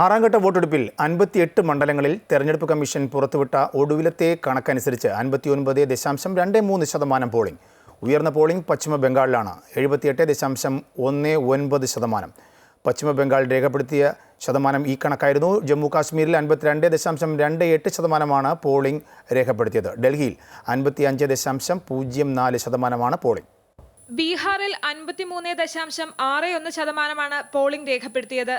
ആറാംഘട്ട വോട്ടെടുപ്പിൽ അൻപത്തിയെട്ട് മണ്ഡലങ്ങളിൽ തെരഞ്ഞെടുപ്പ് കമ്മീഷൻ പുറത്തുവിട്ട ഒടുവിലത്തെ കണക്കനുസരിച്ച് അൻപത്തിയൊൻപത് ദശാംശം രണ്ട് മൂന്ന് ശതമാനം പോളിംഗ്. ഉയർന്ന പോളിംഗ് പശ്ചിമ ബംഗാളിലാണ്. എഴുപത്തിയെട്ട് ദശാംശം ഒന്ന് ഒൻപത് ശതമാനം. പശ്ചിമ ബംഗാൾ രേഖപ്പെടുത്തിയ ശതമാനം ഈ കണക്കായിരുന്നു. ജമ്മു കാശ്മീരിൽ അൻപത്തിരണ്ട് ദശാംശം രണ്ട് എട്ട് ശതമാനമാണ് പോളിംഗ് രേഖപ്പെടുത്തിയത്. ഡൽഹിയിൽ അൻപത്തി അഞ്ച് ദശാംശം പൂജ്യം നാല് ശതമാനമാണ് പോളിംഗ്. ബീഹാറിൽ അൻപത്തിമൂന്ന് ദശാംശം ആറ് ഒന്ന് ശതമാനമാണ് പോളിംഗ് രേഖപ്പെടുത്തിയത്.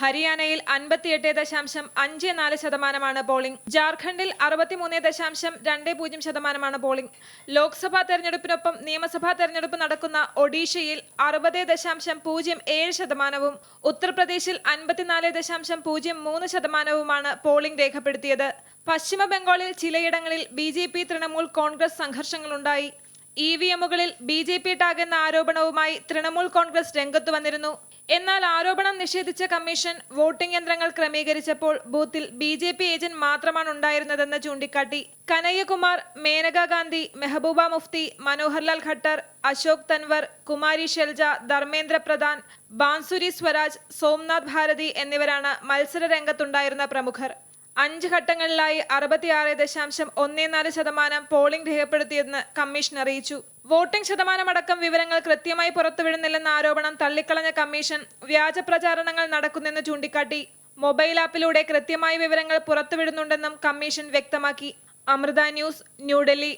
ഹരിയാനയിൽ അൻപത്തിയെട്ട് ദശാംശം അഞ്ച് നാല് ശതമാനമാണ് പോളിംഗ് ജാർഖണ്ഡിൽ അറുപത്തിമൂന്ന് ദശാംശം രണ്ട് പൂജ്യം ശതമാനമാണ് പോളിംഗ് ലോക്സഭാ തെരഞ്ഞെടുപ്പിനൊപ്പം നിയമസഭാ തെരഞ്ഞെടുപ്പ് നടക്കുന്ന ഒഡീഷയിൽ അറുപത് ദശാംശം പൂജ്യം ഏഴ് ശതമാനവും ഉത്തർപ്രദേശിൽ അൻപത്തിനാല് ദശാംശം പൂജ്യം മൂന്ന് ശതമാനവുമാണ് പോളിംഗ് രേഖപ്പെടുത്തിയത്. പശ്ചിമ ബംഗാളിൽ ചിലയിടങ്ങളിൽ B J P Trinamool Congress സംഘർഷങ്ങളുണ്ടായി. E V എമ്മുകളിൽ ബി ജെ പി ടാഗ് ആരോപണവുമായി തൃണമൂൽ കോൺഗ്രസ് രംഗത്തു വന്നിരുന്നു. എന്നാൽ ആരോപണം നിഷേധിച്ച കമ്മീഷൻ വോട്ടിംഗ് യന്ത്രങ്ങൾ ക്രമീകരിച്ചപ്പോൾ ബൂത്തിൽ ബി ജെ പി ഏജന്റ് മാത്രമാണ് ഉണ്ടായിരുന്നതെന്ന് ചൂണ്ടിക്കാട്ടി. കനയ്യകുമാർ മേനകാ ഗാന്ധി മെഹബൂബ മുഫ്തി മനോഹർലാൽ ഖട്ടർ അശോക് തൻവർ കുമാരി ഷെൽജ ധർമ്മേന്ദ്ര പ്രധാൻ ബാൻസുരി സ്വരാജ് സോംനാഥ് ഭാരതി എന്നിവരാണ് മത്സര രംഗത്തുണ്ടായിരുന്ന പ്രമുഖർ. അഞ്ച് ഘട്ടങ്ങളിലായി അറുപത്തിയാറ് ദശാംശം ഒന്നേ നാല് ശതമാനം പോളിംഗ് രേഖപ്പെടുത്തിയെന്ന് കമ്മീഷൻ അറിയിച്ചു. വോട്ടിംഗ് ശതമാനമടക്കം വിവരങ്ങൾ കൃത്യമായി പുറത്തുവിടുന്നില്ലെന്ന ആരോപണം തള്ളിക്കളഞ്ഞ കമ്മീഷൻ വ്യാജ പ്രചാരണങ്ങൾ നടക്കുന്നെന്ന് ചൂണ്ടിക്കാട്ടി. മൊബൈൽ ആപ്പിലൂടെ കൃത്യമായ വിവരങ്ങൾ പുറത്തുവിടുന്നുണ്ടെന്നും കമ്മീഷൻ വ്യക്തമാക്കി. അമൃത ന്യൂസ് ന്യൂഡൽഹി